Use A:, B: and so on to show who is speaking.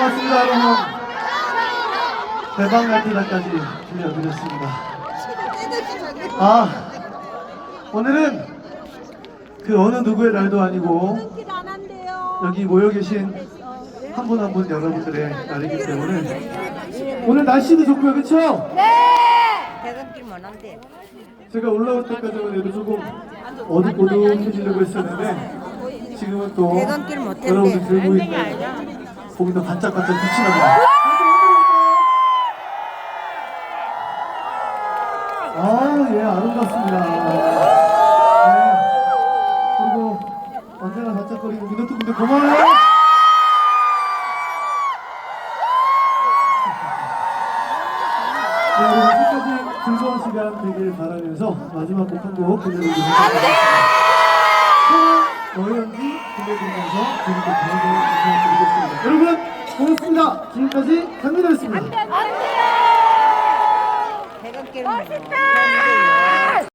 A: 여러분 대박 날 때까지 들려드렸습니다. 아 오늘은 그 어느 누구의 날도 아니고. 여기 모여 계신 한 분 한분 여러분들의 날이기 때문에 오늘 날씨도 좋고요, 그렇죠?
B: 대감길 못한데.
A: 제가 올라올 때까지만 해도 조금 어둑어둑해지려고 했었는데 지금은 또. 여러분들 들고 있는 보기도 반짝반짝 빛이 납니다. 아, 예, 아름답습니다. 네. 그리고 언제나 반짝거리고 이것도 근데 고마워요. 네, 여러분 끝까지 즐거운 시간 되길 바라면서 마지막 곡 한곡 들려드리겠습니다. 너연지 들려드리면서 재밌게 방송 고맙습니다. 지금까지 강민호였습니다.
B: 대감길 못한데.